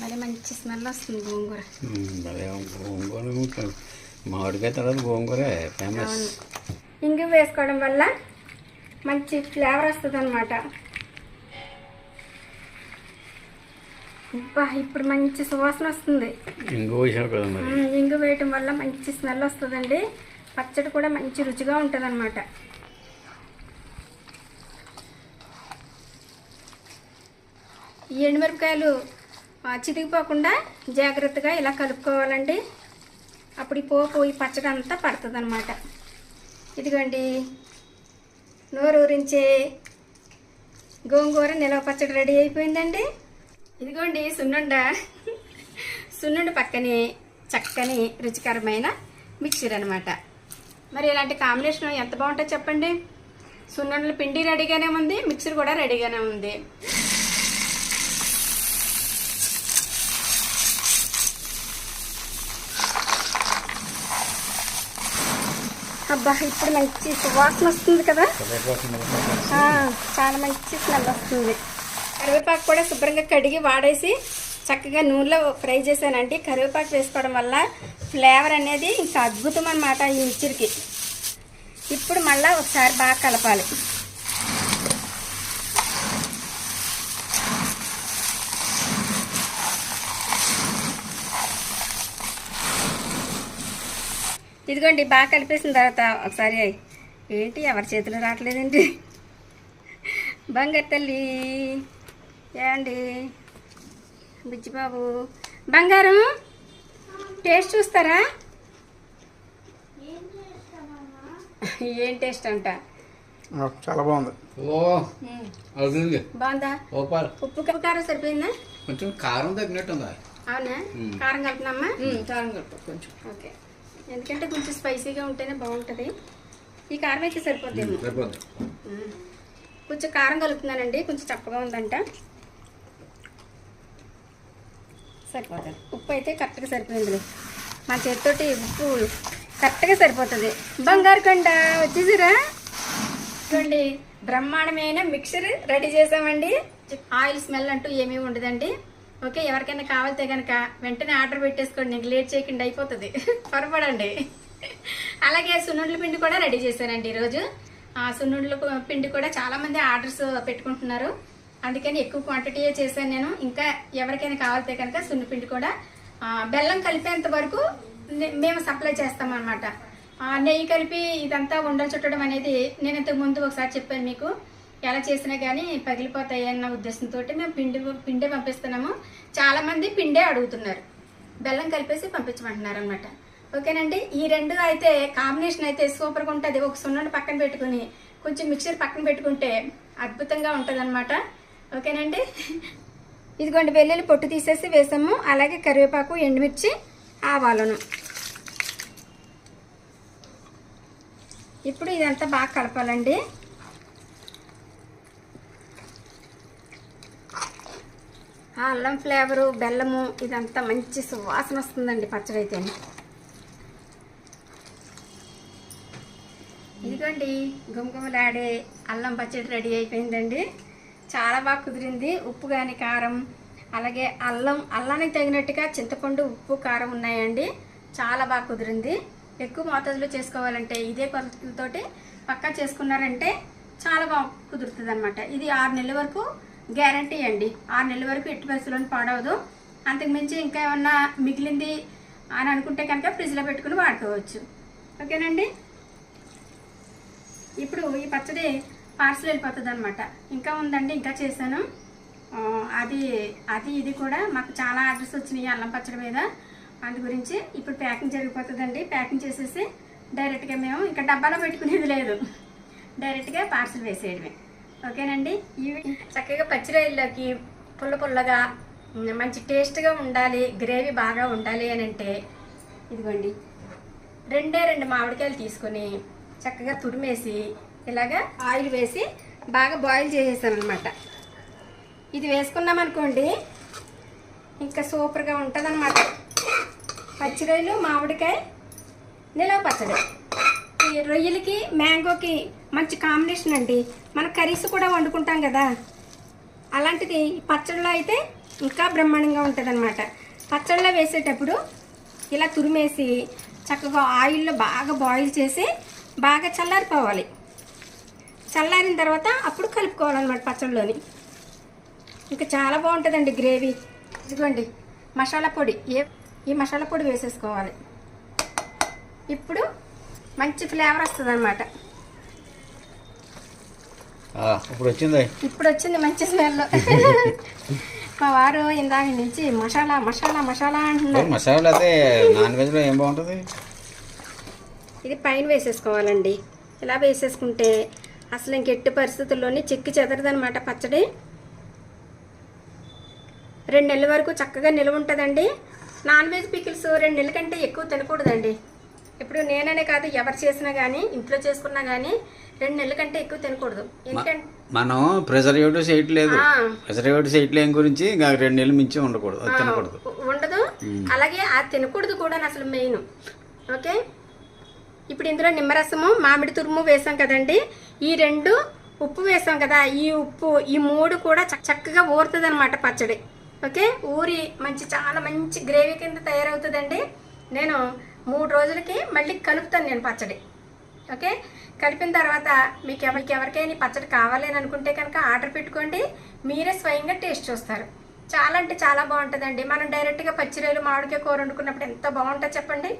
మరి మంచి స్మెల్ వస్తుంది గోంగూర. గోంగూర మామిడికాయ తర్వాత గోంగూరే ఫేమస్ అవును. ఇంగు వేసుకోవడం వల్ల మంచి ఫ్లేవర్ వస్తుంది అనమాట ఇప్పుడు మంచి సువాసన వస్తుంది. ఇంగు వేయటం వల్ల మంచి స్మెల్ వస్తుందండి. పచ్చడి కూడా మంచి రుచిగా ఉంటుంది అనమాట ఎండుమిరపకాయలు చితికిపోకుండా జాగ్రత్తగా ఇలా కలుపుకోవాలండి. అప్పుడు ఈ పోపు ఈ పచ్చడి అంతా పడుతుంది అనమాట ఇదిగోండి నోరూరించే గోంగూర నిలవ పచ్చడి రెడీ అయిపోయిందండి. ఇదిగోండి సున్నుండ. సున్నుండ పక్కనే చక్కని రుచికరమైన మిక్చర్ అనమాట మరి ఇలాంటి కాంబినేషన్ ఎంత బాగుంటుందో చెప్పండి. సున్నుండల పిండి రెడీగానే ఉంది మిక్చర్ కూడా రెడీగానే ఉంది. అబ్బా ఇప్పుడు మంచి సువాసన వస్తుంది కదా? చాలా మంచి స్మెల్ వస్తుంది. కరివేపాకు కూడా శుభ్రంగా కడిగి వాడేసి చక్కగా నూనెలో ఫ్రై చేశానండి. కరివేపాకు వేసుకోవడం వల్ల ఫ్లేవర్ అనేది ఇంకా అద్భుతం అనమాట ఈ మిక్చర్కి. ఇప్పుడు మళ్ళీ ఒకసారి బాగా కలపాలి. ఇదిగోండి బాగా కలిపేసిన తర్వాత ఒకసారి ఏంటి ఎవరి చేతిలో రావట్లేదండి? బంగారు తల్లి ఏమండి? బుజ్జిబాబు బంగారం? టేస్ట్ చూస్తారా? ఏం టేస్ట్ అంట? చాలా బాగుంది. ఓ బాగుందా? ఉప్పు కారం సరిపోయిందా? కొంచెం కారం తగ్గినట్టుందా? అవునా? కారం కలుపునమ్మా? కారం కలుపు కొంచెం. ఓకే. ఎందుకంటే కొంచెం స్పైసీగా ఉంటేనే బాగుంటుంది. ఈ కారం అయితే సరిపోద్దేమో సరిపోద్ది. కొంచెం కారం కలుపుతున్నానండి. కొంచెం చప్పగా ఉందంట. సరిపోతుంది ఉప్పు అయితే కరెక్ట్గా సరిపోయిందిలే మా చేతితోటి ఉప్పు కరెక్ట్గా సరిపోతుంది. బంగారు కొండ వచ్చేసిరా చూడండి బ్రహ్మాండమైన మిక్సర్ రెడీ చేసామండి. ఆయిల్ స్మెల్ అంటూ ఏమీ ఉండదండి. ఓకే ఎవరికైనా కావాలితే కనుక వెంటనే ఆర్డర్ పెట్టేసుకోండి నీకు లేట్ చేయకుండా అయిపోతుంది. పొరపడండి. అలాగే సున్నుండ్ల పిండి కూడా రెడీ చేశానండి ఈరోజు. ఆ సున్నుండ్ల పిండి కూడా చాలామంది ఆర్డర్స్ పెట్టుకుంటున్నారు. అందుకని ఎక్కువ క్వాంటిటీయే చేశాను నేను. ఇంకా ఎవరికైనా కావాలితే కనుక సున్ను పిండి కూడా బెల్లం కలిపేంత వరకు మేము సప్లై చేస్తామన్నమాట. నెయ్యి కలిపి ఇదంతా ఉండలు చుట్టడం అనేది నేను ఇంతకు ముందు ఒకసారి చెప్పాను మీకు. ఎలా చేసినా కానీ పగిలిపోతాయి అన్న ఉద్దేశంతో మేము పిండి పిండే పంపిస్తున్నాము. చాలామంది పిండే అడుగుతున్నారు. బెల్లం కలిపేసి పంపించమంటున్నారు అనమాట ఓకేనండి? ఈ రెండు అయితే కాంబినేషన్ అయితే సూపర్గా ఉంటుంది. ఒక సున్నుండి పక్కన పెట్టుకుని కొంచెం మిక్చర్ పక్కన పెట్టుకుంటే అద్భుతంగా ఉంటుంది అనమాట ఓకేనండి? ఇదిగోండి వెల్లుల్లి పొట్టు తీసేసి వేసాము. అలాగే కరివేపాకు ఎండుమిర్చి ఆవాలను. ఇప్పుడు ఇదంతా బాగా కలపాలండి. అల్లం ఫ్లేవరు బెల్లము ఇదంతా మంచి సువాసన వస్తుందండి పచ్చడి అయితే ఇదిగోండి గుమగుమలాడే అల్లం పచ్చడి రెడీ అయిపోయిందండి. చాలా బాగా కుదిరింది. ఉప్పు కానీ కారం అలాగే అల్లం అల్లానికి తగినట్టుగా చింతపండు ఉప్పు కారం ఉన్నాయండి. చాలా బాగా కుదిరింది. ఎక్కువ మోతాదులో చేసుకోవాలంటే ఇదే కొలతలతోటి పక్కా చేసుకున్నారంటే చాలా బాగా కుదురుతుంది అనమాట ఇది ఆరు నెలల వరకు గ్యారంటీ అండి. ఆరు నెలల వరకు ఎట్టి పరిస్థితుల్లో పాడవదు. అంతకుమించి ఇంకా ఏమన్నా మిగిలింది అని అనుకుంటే కనుక ఫ్రిడ్జ్లో పెట్టుకుని వాడుకోవచ్చు. ఓకేనండి? ఇప్పుడు ఈ పచ్చడి పార్సల్ వెళ్ళిపోతుంది అనమాట ఇంకా ఉందండి ఇంకా చేశాను. అది అది ఇది కూడా మాకు చాలా ఆర్డర్స్ వచ్చినాయి అల్లం పచ్చడి మీద. అందు గురించి ఇప్పుడు ప్యాకింగ్ జరిగిపోతుందండి. ప్యాకింగ్ చేసేసి డైరెక్ట్గా మేము ఇంకా డబ్బాలో పెట్టుకునేది లేదు. డైరెక్ట్గా పార్సల్ వేసేయడమే. ఓకేనండి? ఇవి చక్కగా పచ్చిరాయిల్లోకి పుల్ల పుల్లగా మంచి టేస్ట్గా ఉండాలి గ్రేవీ బాగా ఉండాలి అని అంటే ఇదిగోండి. రెండే రెండు మామిడికాయలు తీసుకొని చక్కగా తురిమేసి ఇలాగా ఆయిల్ వేసి బాగా బాయిల్ చేసేసాను అనమాట ఇది వేసుకున్నాం అనుకోండి ఇంకా సూపర్గా ఉంటుంది అనమాట పచ్చిరొయ్యలు మామిడికాయ నిలవ పచ్చడి. ఈ రొయ్యలకి మ్యాంగోకి మంచి కాంబినేషన్ అండి. మన కర్రీస్ కూడా వండుకుంటాం కదా. అలాంటిది ఈ పచ్చడిలో అయితే ఇంకా బ్రహ్మాండంగా ఉంటుంది అనమాట పచ్చళ్ళలో వేసేటప్పుడు ఇలా తురిమేసి చక్కగా ఆయిల్లో బాగా బాయిల్ చేసి బాగా చల్లారిపోవాలి. చల్లారిన తర్వాత అప్పుడు కలుపుకోవాలన్నమాట పచ్చళ్ళలోని. ఇంకా చాలా బాగుంటుందండి గ్రేవీ. ఇదిగోండి మసాలా పొడి. ఏ ఈ మసాలా పొడి వేసేసుకోవాలి. ఇప్పుడు మంచి ఫ్లేవర్ వస్తుంది అనమాట ఇప్పుడు వచ్చింది ఇప్పుడు వచ్చింది మంచి స్మెల్. మా వారు ఇందాక నుంచి మసాలా మసాలా మసాలా అంటున్నారు. మసాలా అయితే నాన్ వెజ్లో ఏం బాగుంటుంది? ఇది పైన వేసేసుకోవాలండి. ఇలా వేసేసుకుంటే అసలు ఇంకెట్టి పరిస్థితుల్లోని చెక్కి చెదరదనమాట పచ్చడి. రెండు నెలల వరకు చక్కగా నిల్వ ఉంటుందండి నాన్ వెజ్ పికిల్స్ రెండు నెలల కంటే ఎక్కువ తినకూడదండి. ఇప్పుడు నేననే కాదు ఎవరు చేసినా కానీ ఇంట్లో చేసుకున్నా కానీ రెండు నెలల కంటే ఎక్కువ తినకూడదు. ఎందుకంటే మనం ప్రిజర్వేటివ్స్ వేయట్లేదు ఆ. ప్రిజర్వేటివ్స్ వేయట్లేం గురించి రెండు నెలలు మించి ఉండకూడదు. తినకూడదు. ఉండదు. అలాగే అది తినకూడదు కూడా అసలు మెయిన్. ఓకే? ఇప్పుడు ఇందులో నిమ్మరసము మామిడి తురుము వేసాం కదండి. ఈ రెండు ఉప్పు వేసాం కదా ఈ ఉప్పు ఈ మూడు కూడా చక్- చక్కగా ఊరుతుంది అనమాట పచ్చడి. ఓకే? ఊరి మంచి చాలా మంచి గ్రేవీ కింద తయారవుతుందండి. నేను మూడు రోజులకి మళ్ళీ కలుపుతాను నేను పచ్చడి. ఓకే? కలిపిన తర్వాత మీకు ఎవరికి ఎవరికైనా పచ్చడి కావాలి అని అనుకుంటే కనుక ఆర్డర్ పెట్టుకోండి. మీరే స్వయంగా టేస్ట్ చూస్తారు. చాలా అంటే చాలా బాగుంటుందండి. మనం డైరెక్ట్గా పచ్చిరొయ్యలు మామిడికాయ కూర వండుకున్నప్పుడు ఎంత బాగుంటుంది చెప్పండి.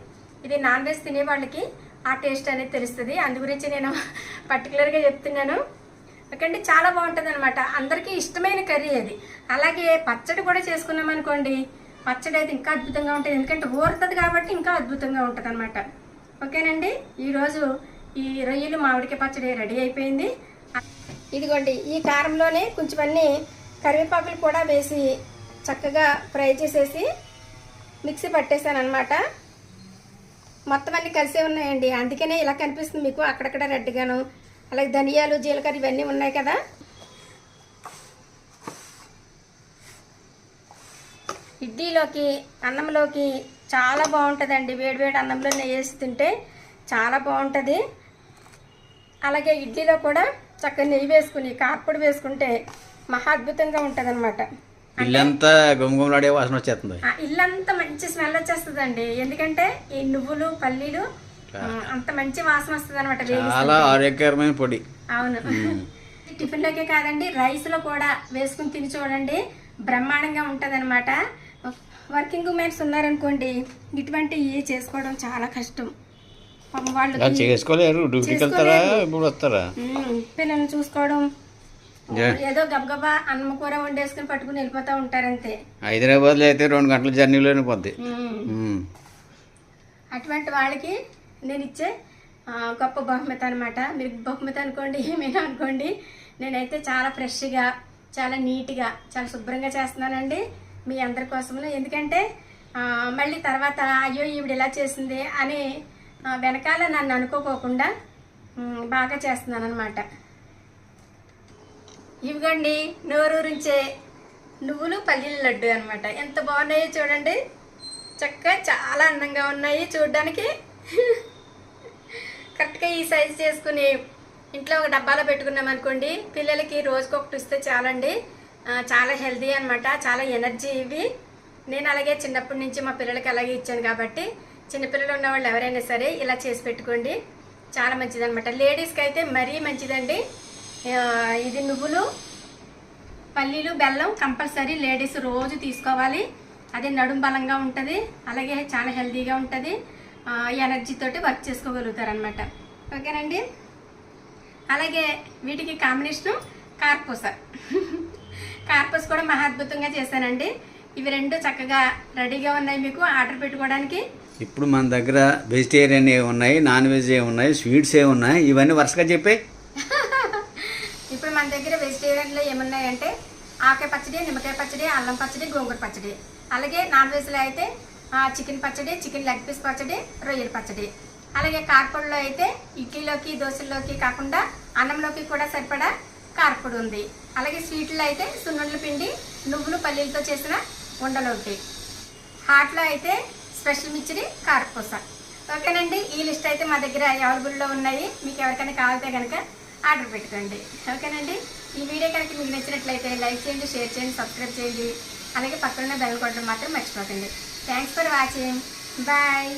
ఇది నాన్ వెజ్ తినే వాళ్ళకి ఆ టేస్ట్ అనేది తెలుస్తుంది. అందు గురించి నేను పర్టికులర్గా చెప్తున్నాను. ఓకే అండి? చాలా బాగుంటుంది అనమాట అందరికీ ఇష్టమైన కర్రీ అది. అలాగే పచ్చడి కూడా చేసుకున్నాం అనుకోండి పచ్చడి అయితే ఇంకా అద్భుతంగా ఉంటుంది. ఎందుకంటే ఊరుతుంది కాబట్టి ఇంకా అద్భుతంగా ఉంటుంది అనమాట ఓకేనండి? ఈరోజు ఈ రొయ్యలు మామిడికాయ పచ్చడి రెడీ అయిపోయింది. ఇదిగోండి ఈ కారంలోనే కొంచెం అన్ని కరివేపాకులు కూడా వేసి చక్కగా ఫ్రై చేసేసి మిక్సీ పట్టేశాను అనమాట మొత్తం అన్ని కలిసే ఉన్నాయండి. అందుకనే ఇలా కనిపిస్తుంది మీకు అక్కడక్కడ రెడ్గాను. అలాగే ధనియాలు జీలకర్ర ఇవన్నీ ఉన్నాయి కదా? ఇడ్లీలోకి అన్నంలోకి చాలా బాగుంటుందండి. వేడివేడి అన్నంలో నెయ్యి వేసి తింటే చాలా బాగుంటుంది. అలాగే ఇడ్లీలో కూడా చక్కగా నెయ్యి వేసుకుని కారపొడి వేసుకుంటే మహా అద్భుతంగా ఉంటుంది అనమాట ఇల్లంతా గుమగుమలాడే వాసన వచ్చేస్తుంది. ఇల్లంతా మంచి స్మెల్ వచ్చేస్తుందండి. ఎందుకంటే ఈ నువ్వులు పల్లీలు అంత మంచి వాసన వస్తుంది అనమాట చాలా ఆరోగ్యకరమైన పొడి. అవును. టిఫిన్ లోకే కాదండి రైస్లో కూడా వేసుకుని తిని చూడండి. బ్రహ్మాండంగా ఉంటది అనమాట వర్కింగ్ ఉమెన్స్ ఉన్నారనుకోండి ఇటువంటివి చేసుకోవడం చాలా కష్టం. వాళ్ళు చేసుకోలేరు. డ్యూటీకి వెళ్తారా? ఇప్పుడు వస్తారా? పిల్లల్ని చూసుకోవడం. ఏదో గబగబా అన్నం కూర వండేసుకుని పట్టుకుని వెళ్ళిపోతా ఉంటారంతే. హైదరాబాద్లో అయితే రెండు గంటల జర్నీలోనే పోద్ది. అటువంటి వాళ్ళకి నేను ఇచ్చే గొప్ప బహుమతి అనమాట మీరు బహుమతి అనుకోండి ఏమైనా అనుకోండి నేనైతే చాలా ఫ్రెష్గా చాలా నీట్గా చాలా శుభ్రంగా చేస్తున్నానండి. మీ అందరి కోసము. ఎందుకంటే మళ్ళీ తర్వాత అయ్యో ఈవిడ ఇలా చేసింది అని వెనకాల నన్ను అనుకోకోకుండా బాగా చేస్తున్నాను అనమాట ఇవిగోండి నోరూరించే నువ్వులు పల్లీల లడ్డు అనమాట ఎంత బాగున్నాయో చూడండి. చక్కగా చాలా అందంగా ఉన్నాయి చూడడానికి. కరెక్ట్గా ఈ సైజ్ చేసుకుని ఇంట్లో ఒక డబ్బాలో పెట్టుకున్నాం అనుకోండి పిల్లలకి రోజుకొకటి ఇస్తే చాలండి. చాలా హెల్తీ అనమాట చాలా ఎనర్జీ ఇవి. నేను అలాగే చిన్నప్పటి నుంచి మా పిల్లలకి అలాగే ఇచ్చాను కాబట్టి చిన్నపిల్లలు ఉన్న వాళ్ళు ఎవరైనా సరే ఇలా చేసి పెట్టుకోండి. చాలా మంచిదనమాట లేడీస్కి అయితే మరీ మంచిదండి. ఇది నువ్వులు పల్లీలు బెల్లం కంపల్సరీ లేడీస్ రోజు తీసుకోవాలి. అది నడుం బలంగా ఉంటుంది అలాగే చాలా హెల్తీగా ఉంటుంది. ఎనర్జీ తోటి వర్క్ చేసుకోగలుగుతారు అనమాట ఓకేనండి? అలాగే వీటికి కాంబినేషను కార్పూస. కార్పూస కూడా మహా అద్భుతంగా చేశానండి. ఇవి రెండు చక్కగా రెడీగా ఉన్నాయి మీకు ఆర్డర్ పెట్టుకోవడానికి. ఇప్పుడు మన దగ్గర వెజిటేరియన్ ఏ ఉన్నాయి నాన్ వెజ్ ఏ ఉన్నాయి స్వీట్స్ ఏ ఉన్నాయి ఇవన్నీ వరుసగా చెప్పాయి ఇప్పుడు మన దగ్గర వెజిటేరియన్లో ఏమున్నాయంటే ఆకాయ పచ్చడి నిమ్మకాయ పచ్చడి అల్లం పచ్చడి గోంగూర పచ్చడి. అలాగే నాన్ వెజ్లో అయితే ఆ, చికెన్ పచ్చడి చికెన్ లెగ్ పీస్ పచ్చడి రొయ్యల పచ్చడి. అలాగే కారపొడిలో అయితే ఇడ్లీలోకి దోశల్లోకి కాకుండా అన్నంలోకి కూడా సరిపడా కారపొడి ఉంది అలాగే స్వీట్లో అయితే సున్నుండ్ల పిండి నువ్వులు పల్లీలతో చేసిన ఉండలు ఉంటాయి హాట్లో అయితే స్పెషల్ మిచ్చిడి కారపూస. ఓకేనండి ఈ లిస్ట్ అయితే మా దగ్గర అవైలబుల్లో ఉన్నాయి. మీకు ఎవరికైనా కావాలితే కనుక ఆర్డర్ పెట్టుకోండి. ఓకేనండి ఈ వీడియో కనుక మీకు నచ్చినట్లయితే లైక్ చేయండి షేర్ చేయండి సబ్స్క్రైబ్ చేయండి. అలాగే పక్కన బెల్ కొట్టడం మాత్రం మర్చిపోకండి. Thanks for watching. బాయ్.